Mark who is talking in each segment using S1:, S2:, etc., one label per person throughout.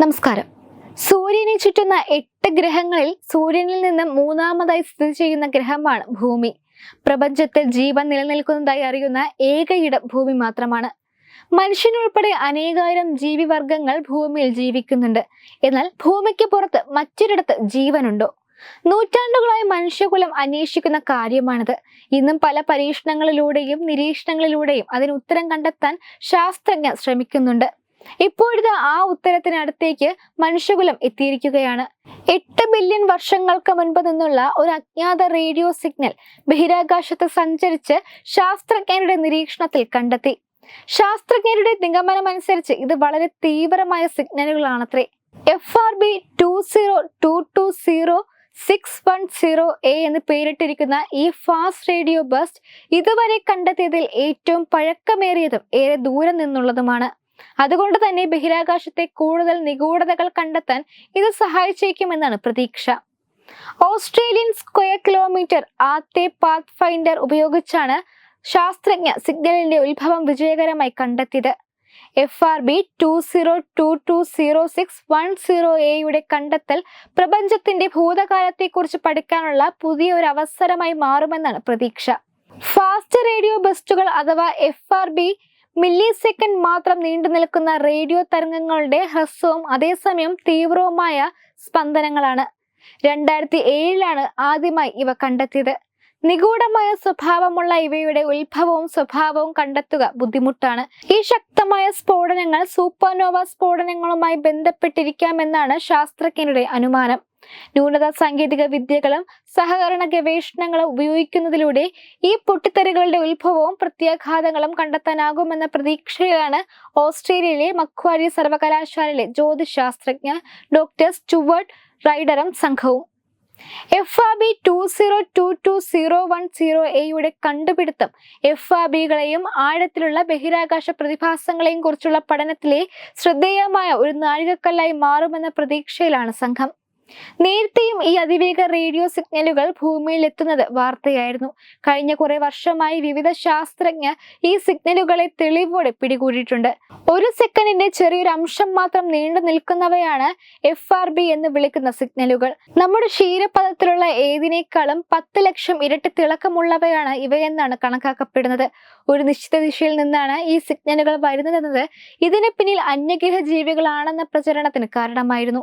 S1: നമസ്കാരം. സൂര്യനെ ചുറ്റുന്ന എട്ട് ഗ്രഹങ്ങളിൽ സൂര്യനിൽ നിന്ന് മൂന്നാമതായി സ്ഥിതി ചെയ്യുന്ന ഗ്രഹമാണ് ഭൂമി. പ്രപഞ്ചത്തിൽ ജീവൻ നിലനിൽക്കുന്നതായി അറിയുന്ന ഏക ഇടം ഭൂമി മാത്രമാണ്. മനുഷ്യനുൾപ്പെടെ അനേകായിരം ജീവിവർഗങ്ങൾ ഭൂമിയിൽ ജീവിക്കുന്നുണ്ട്. എന്നാൽ ഭൂമിക്ക് പുറത്ത് മറ്റൊരിടത്ത് ജീവനുണ്ടോ? നൂറ്റാണ്ടുകളായി മനുഷ്യകുലം അന്വേഷിക്കുന്ന കാര്യമാണിത്. ഇന്നും പല പരീക്ഷണങ്ങളിലൂടെയും നിരീക്ഷണങ്ങളിലൂടെയും അതിന് ഉത്തരം കണ്ടെത്താൻ ശാസ്ത്രജ്ഞർ ശ്രമിക്കുന്നുണ്ട്. ഇപ്പോഴത്തെ ആ ഉത്തരത്തിനടുത്തേക്ക് മനുഷ്യകുലം എത്തിയിരിക്കുകയാണ്. എട്ട് ബില്യൺ വർഷങ്ങൾക്ക് മുൻപ് നിന്നുള്ള ഒരു അജ്ഞാത റേഡിയോ സിഗ്നൽ ബഹിരാകാശത്ത് സഞ്ചരിച്ച് ശാസ്ത്രജ്ഞരുടെ നിരീക്ഷണത്തിൽ കണ്ടെത്തി. ശാസ്ത്രജ്ഞരുടെ നിഗമനമനുസരിച്ച് ഇത് വളരെ തീവ്രമായ സിഗ്നലുകളാണത്രേ. F R B two zero two two zero six one zero A എന്ന് പേരിട്ടിരിക്കുന്ന ഈ ഫാസ്റ്റ് റേഡിയോ ബസ്റ്റ് ഇതുവരെ കണ്ടെത്തിയതിൽ ഏറ്റവും പഴക്കമേറിയതും ഏറെ ദൂരം നിന്നുള്ളതുമാണ്. അതുകൊണ്ട് തന്നെ ബഹിരാകാശത്തെ കൂടുതൽ നിഗൂഢതകൾ കണ്ടെത്താൻ ഇത് സഹായിച്ചേക്കുമെന്നാണ് പ്രതീക്ഷ. Australian square kilometre array pathfinder ഉപയോഗിച്ചാണ് ശാസ്ത്രജ്ഞ സിഗ്നലിന്റെ ഉത്ഭവം വിജയകരമായി കണ്ടെത്തിയത്. F R B two zero two two zero six one zero എയുടെ കണ്ടെത്തൽ പ്രപഞ്ചത്തിന്റെ ഭൂതകാലത്തെക്കുറിച്ച് പഠിക്കാനുള്ള പുതിയ ഒരു അവസരമായി മാറുമെന്നാണ് പ്രതീക്ഷ. ഫാസ്റ്റ് റേഡിയോ ബസ്റ്റുകൾ അഥവാ F R B millisecond മാത്രം നീണ്ടു നിൽക്കുന്ന റേഡിയോ തരംഗങ്ങളുടെ ഹ്രസ്വവും അതേസമയം തീവ്രവുമായ സ്പന്ദനങ്ങളാണ്. രണ്ടായിരത്തി ഏഴിലാണ് ആദ്യമായി ഇവ കണ്ടെത്തിയത്. നിഗൂഢമായ സ്വഭാവമുള്ള ഇവയുടെ ഉത്ഭവവും സ്വഭാവവും കണ്ടെത്തുക ബുദ്ധിമുട്ടാണ്. ഈ ശക്തമായ സ്ഫോടനങ്ങൾ സൂപ്പർനോവ സ്ഫോടനങ്ങളുമായി ബന്ധപ്പെട്ടിരിക്കാമെന്നാണ് ശാസ്ത്രജ്ഞരുടെ അനുമാനം. ന്യൂനത സാങ്കേതിക വിദ്യകളും സഹകരണ ഗവേഷണങ്ങളും ഉപയോഗിക്കുന്നതിലൂടെ ഈ പൊട്ടിത്തെറികളുടെ ഉത്ഭവവും പ്രത്യാഘാതങ്ങളും കണ്ടെത്താനാകുമെന്ന പ്രതീക്ഷയാണ് ഓസ്ട്രേലിയയിലെ മക്വാരി സർവകലാശാലയിലെ ജ്യോതിശാസ്ത്രജ്ഞ ഡോക്ടർ സ്റ്റുവർട്ട് റൈഡറും സംഘവും. F R B two zero two two zero one zero എയുടെ കണ്ടുപിടുത്തം എഫ് ആർ ബികളെയും ആഴത്തിലുള്ള ബഹിരാകാശ പ്രതിഭാസങ്ങളെയും കുറിച്ചുള്ള പഠനത്തിലെ ശ്രദ്ധേയമായ ഒരു നാഴികക്കല്ലായി മാറുമെന്ന പ്രതീക്ഷയിലാണ് സംഘം. നേരത്തെയും ഈ അതിവേഗ റേഡിയോ സിഗ്നലുകൾ ഭൂമിയിൽ എത്തുന്നത് വാർത്തയായിരുന്നു. കഴിഞ്ഞ കുറെ വർഷമായി വിവിധ ശാസ്ത്രജ്ഞർ ഈ സിഗ്നലുകളെ തെളിവോടെ പിടികൂടിയിട്ടുണ്ട്. ഒരു സെക്കൻഡിന്റെ ചെറിയൊരു അംശം മാത്രം നീണ്ടു നിൽക്കുന്നവയാണ് എഫ് ആർ ബി എന്ന് വിളിക്കുന്ന സിഗ്നലുകൾ. നമ്മുടെ ക്ഷീരപഥത്തിലുള്ള ഏതിനേക്കാളും പത്ത് ലക്ഷം ഇരട്ടി തിളക്കമുള്ളവയാണ് ഇവയെന്നാണ് കണക്കാക്കപ്പെടുന്നത്. ഒരു നിശ്ചിത ദിശയിൽ നിന്നാണ് ഈ സിഗ്നലുകൾ വരുന്നതെന്നത്. ഇതിന് പിന്നിൽ അന്യഗ്രഹ ജീവികളാണെന്ന പ്രചരണത്തിന് കാരണമായിരുന്നു.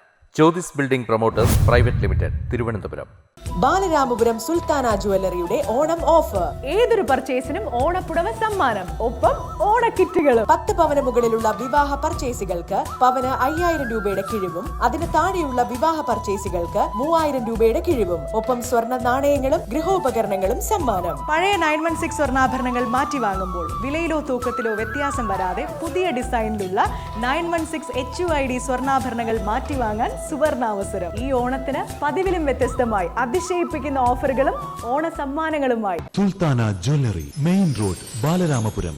S2: Jyotis building promoters private limited Thiruvananthapuram.
S3: Balaramapuram Sultana ജുവല്ലറിയുടെ Onam offer.
S4: ഏതൊരു പർച്ചേസിനും ഓണപ്പുടവ സമ്മാനം ഒപ്പം ഓണക്കിറ്റുകളും.
S3: പത്ത് പവന മുകളിലുള്ള വിവാഹ പർച്ചേസുകൾക്ക് പവന് അയ്യായിരം രൂപയുടെ കിഴിവും അതിന് താഴെയുള്ള വിവാഹ പർച്ചേസുകൾക്ക് മൂവായിരം രൂപയുടെ കിഴിവും ഒപ്പം സ്വർണ നാണയങ്ങളും ഗൃഹോപകരണങ്ങളും സമ്മാനം.
S4: പഴയ നയൻ വൺ സിക്സ് സ്വർണാഭരണങ്ങൾ മാറ്റി വാങ്ങുമ്പോൾ വിലയിലോ തൂക്കത്തിലോ വ്യത്യാസം വരാതെ പുതിയ ഡിസൈനിലുള്ള nine one six H U I D സ്വർണാഭരണങ്ങൾ മാറ്റി വാങ്ങാൻ സുവർണാവസരം. ഈ ഓണത്തിന് പതിവിലും വ്യത്യസ്തമായി അതിശയിപ്പിക്കുന്ന ഓഫറുകളും ഓണ സമ്മാനങ്ങളുമായി
S5: Sultana jewellery main road Balaramapuram.